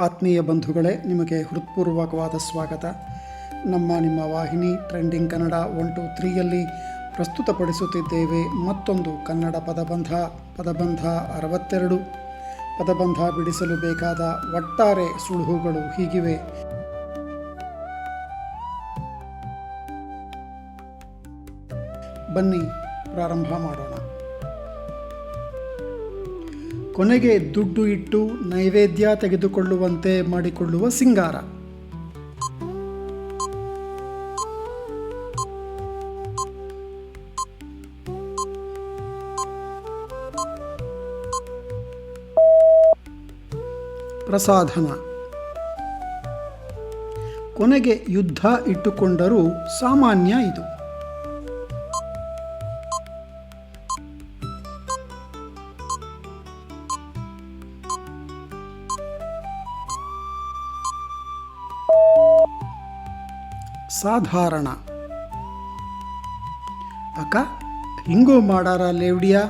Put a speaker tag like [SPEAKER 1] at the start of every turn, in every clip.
[SPEAKER 1] ಆತ್ಮೀಯ ಬಂಧುಗಳೇ, ನಿಮಗೆ ಹೃತ್ಪೂರ್ವಕವಾದ ಸ್ವಾಗತ. ನಮ್ಮ ನಿಮ್ಮ ವಾಹಿನಿ ಟ್ರೆಂಡಿಂಗ್ ಕನ್ನಡ ಒನ್ ಟು ತ್ರೀಯಲ್ಲಿ ಪ್ರಸ್ತುತಪಡಿಸುತ್ತಿದ್ದೇವೆ ಮತ್ತೊಂದು ಕನ್ನಡ ಪದಬಂಧ ಪದಬಂಧ ಅರವತ್ತೆರಡು. ಪದಬಂಧ ಬಿಡಿಸಲು ಬೇಕಾದ ಒಟ್ಟಾರೆ ಸುಳುಹುಗಳು ಹೀಗಿವೆ. ಬನ್ನಿ, ಪ್ರಾರಂಭ ಮಾಡೋಣ. ಕೊನೆಗೆ ದುಡ್ಡು ಇಟ್ಟು ನೈವೇದ್ಯ ತೆಗೆದುಕೊಳ್ಳುವಂತೆ ಮಾಡಿಕೊಳ್ಳುವ ಸಿಂಗಾರ. ಪ್ರಸಾಧನ. ಕೊನೆಗೆ ಯುದ್ಧ ಇಟ್ಟುಕೊಂಡರೂ ಸಾಮಾನ್ಯ ಇದು. ಸಾಧಾರಣ. ಅಕ್ಕ ಹಿಂಗೂ ಮಾಡಾರ ಲೇವ್ಡಿಯಾ?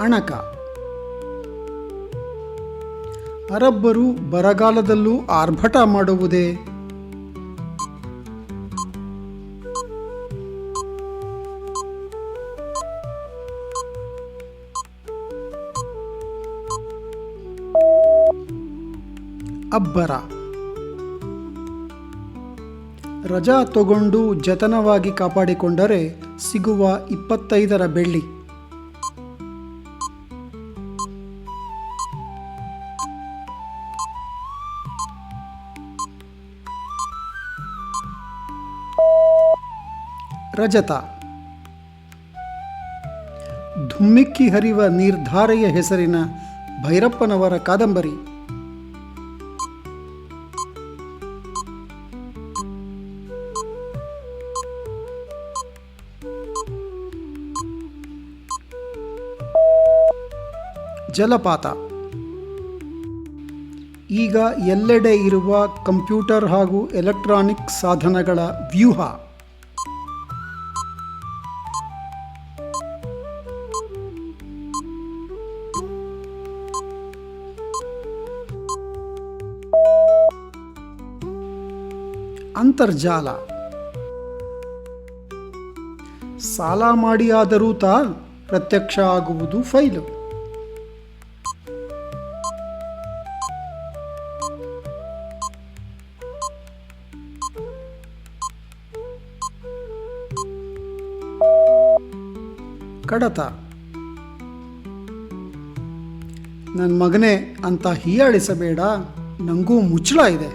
[SPEAKER 1] ಅಣಕ. ಅರಬ್ಬರು ಬರಗಾಲದಲ್ಲೂ ಆರ್ಭಟ ಮಾಡುವುದೇ? ಅಬ್ಬರ. ರಜಾ ತಗೊಂಡು ಜತನವಾಗಿ ಕಾಪಾಡಿಕೊಂಡರೆ ಸಿಗುವ ಇಪ್ಪತ್ತೈದರ ಬೆಳ್ಳಿ. ರಜತ. ಧುಮ್ಮಿಕ್ಕಿ ಹರಿವ ನಿರ್ಧಾರೆಯ ಹೆಸರಿನ ಭೈರಪ್ಪನವರ ಕಾದಂಬರಿ. ಜಲಪಾತ. ಈಗ ಎಲ್ಲೆಡೆ ಇರುವ ಕಂಪ್ಯೂಟರ್ ಹಾಗೂ ಎಲೆಕ್ಟ್ರಾನಿಕ್ ಸಾಧನಗಳ ವ್ಯೂಹ. ಅಂತರ್ಜಾಲ. ಸಾಲ ಮಾಡಿಯಾದರೂ ತಾ ಪ್ರತ್ಯಕ್ಷ ಆಗುವುದು ಫೈಲು. ಕಡತ. ನನ್ನ ಮಗನೇ ಅಂತ ಹೀಯಾಳಿಸಬೇಡ, ನಂಗೂ ಮುಚ್ಚಳ ಇದೆ.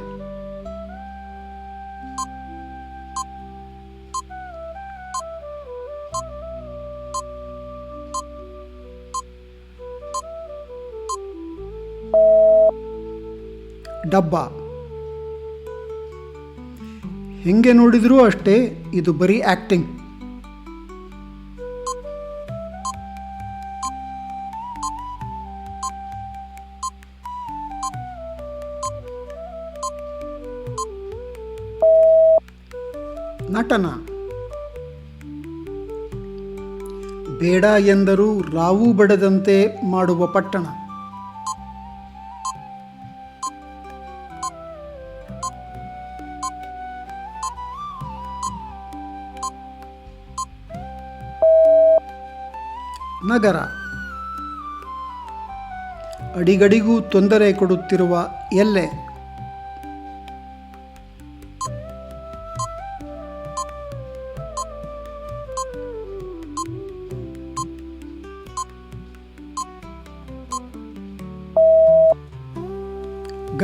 [SPEAKER 1] ಡಬ್ಬ. ಹೆಂಗೆ ನೋಡಿದರೂ ಅಷ್ಟೇ, ಇದು ಬರೀ ಆ್ಯಕ್ಟಿಂಗ್ ನಟನ. ಬೇಡ ಎಂದರೂ ರಾವು ಬಡದಂತೆ ಮಾಡುವ ಪಟ್ಟಣ. ನಗರ. ಅಡಿಗಡಿಗೂ ತೊಂದರೆ ಕೊಡುತ್ತಿರುವ ಎಲ್ಲೆ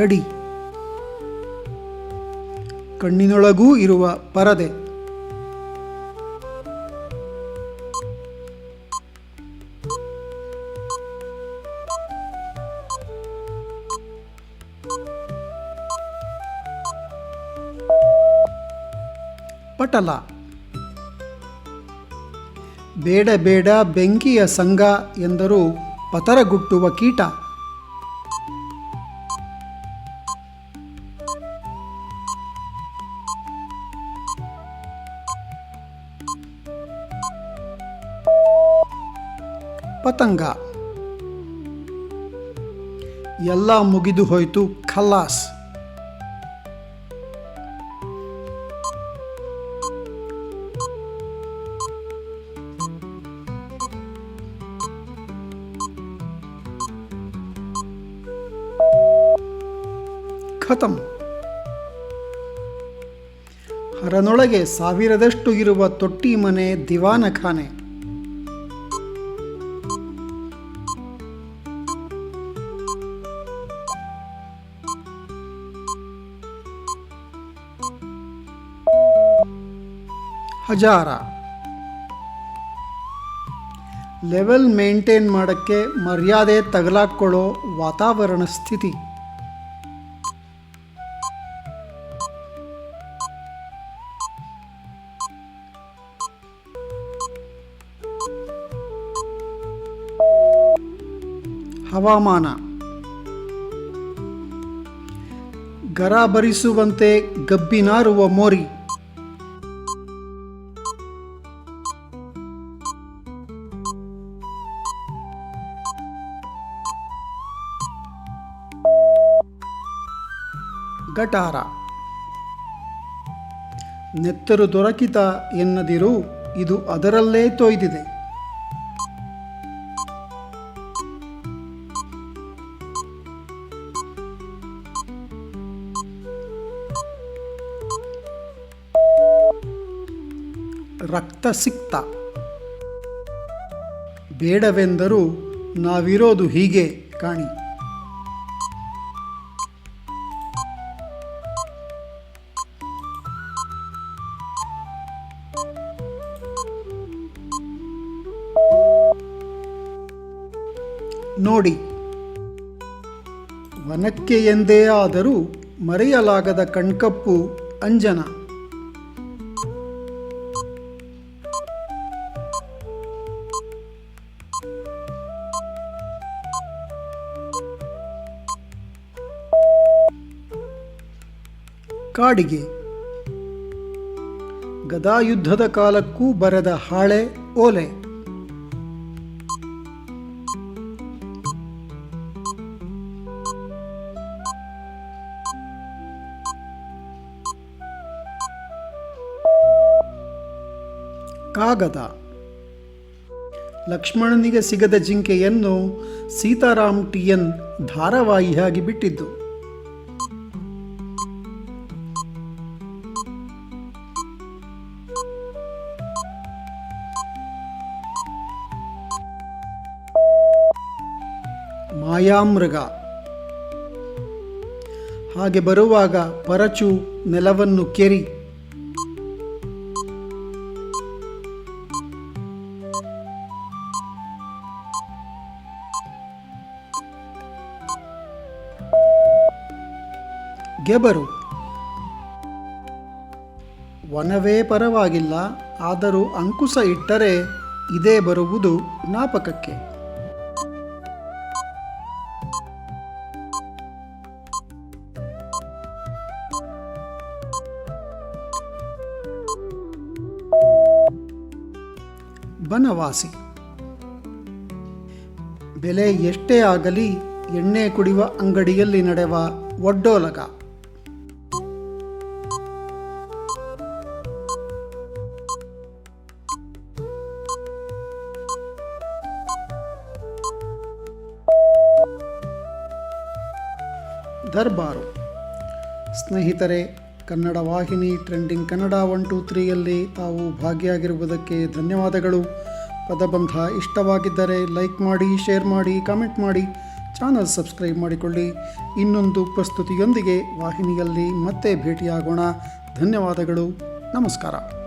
[SPEAKER 1] ಗಡಿ. ಕಣ್ಣಿನೊಳಗೂ ಇರುವ ಪರದೆ. ಪಟಲ. ಬೇಡ ಬೇಡ ಬೆಂಕಿಯ ಸಂಘ ಎಂದರು ಪತರಗುಟ್ಟುವ ಕೀಟ. ಪತಂಗ. ಎಲ್ಲ ಮುಗಿದು ಹೋಯಿತು ಖಲ್ಲಾಸ್. ಖತಮ್ ಹರನೊಳಗೆ ಸಾವಿರದಷ್ಟು ಇರುವ ತೊಟ್ಟಿ ಮನೆ ದಿವಾನಖಾನೆ. ಹಜಾರ ಲೆವೆಲ್ ಮೇಂಟೈನ್ ಮಾಡೋಕ್ಕೆ ಮರ್ಯಾದೆ ತಗಲಾಕ್ಕೊಳ್ಳೋ ವಾತಾವರಣ ಸ್ಥಿತಿ. ಹವಾಮಾನ. ಗರಾಬರಿಸುವಂತೆ ಗಬ್ಬಿನಾರುವ ಮೋರಿ. ಗಟಾರ ನೆತ್ತರು ದೊರಕಿತ ಎನ್ನದಿರು ಇದು ಅದರಲ್ಲೇ ತೊಯ್ದಿದೆ. ರಕ್ತ ಸಿಕ್ತ. ಬೇಡವೆಂದರೂ ನಾವಿರೋದು ಹೀಗೆ ಕಾಣಿ. ನೋಡಿ. ವನಕ್ಕೆ ಎಂದೇ ಆದರೂ ಮರೆಯಲಾಗದ ಕಣ್ಕಪ್ಪು ಅಂಜನ. ಕಾಡಿಗೆ. ಗದಾಯುದ್ಧದ ಕಾಲಕ್ಕೂ ಬರೆದ ಹಾಳೆ ಓಲೆ. ಕಾಗದ. ಲಕ್ಷ್ಮಣನಿಗೆ ಸಿಗದ ಜಿಂಕೆಯನ್ನು ಸೀತಾರಾಮ್ ಟಿಯನ್ ಧಾರಾವಾಹಿಯಾಗಿ ಬಿಟ್ಟಿದ್ದು. ಮಾಯಾಮೃಗ. ಹಾಗೆ ಬರುವಾಗ ಪರಚು ನೆಲವನ್ನು ಕೆರಿ. ಗೆಬರು. ವನವೇ ಪರವಾಗಿಲ್ಲ, ಆದರೂ ಅಂಕುಶ ಇಟ್ಟರೆ ಇದೇ ಬರುವುದು ಜ್ಞಾಪಕಕ್ಕೆ. ಬನವಾಸಿ. ಬೆಲೆ ಎಷ್ಟೇ ಆಗಲಿ ಎಣ್ಣೆ ಕುಡಿಯುವ ಅಂಗಡಿಯಲ್ಲಿ ನಡೆವ ಒಡ್ಡೋಲಗ. ದರ್ಬಾರು. ಸ್ನೇಹಿತರೆ, ಕನ್ನಡ ವಾಹಿನಿ ಟ್ರೆಂಡಿಂಗ್ ಕನ್ನಡ ಒನ್ ಟು ತ್ರೀಯಲ್ಲಿ ತಾವು ಭಾಗಿಯಾಗಿರುವುದಕ್ಕೆ ಧನ್ಯವಾದಗಳು. ಪದಬಂಧ ಇಷ್ಟವಾಗಿದ್ದರೆ ಲೈಕ್ ಮಾಡಿ, ಶೇರ್ ಮಾಡಿ, ಕಾಮೆಂಟ್ ಮಾಡಿ, ಚಾನಲ್ ಸಬ್ಸ್ಕ್ರೈಬ್ ಮಾಡಿಕೊಳ್ಳಿ. ಇನ್ನೊಂದು ಪ್ರಸ್ತುತಿಯೊಂದಿಗೆ ವಾಹಿನಿಯಲ್ಲಿ ಮತ್ತೆ ಭೇಟಿಯಾಗೋಣ. ಧನ್ಯವಾದಗಳು. ನಮಸ್ಕಾರ.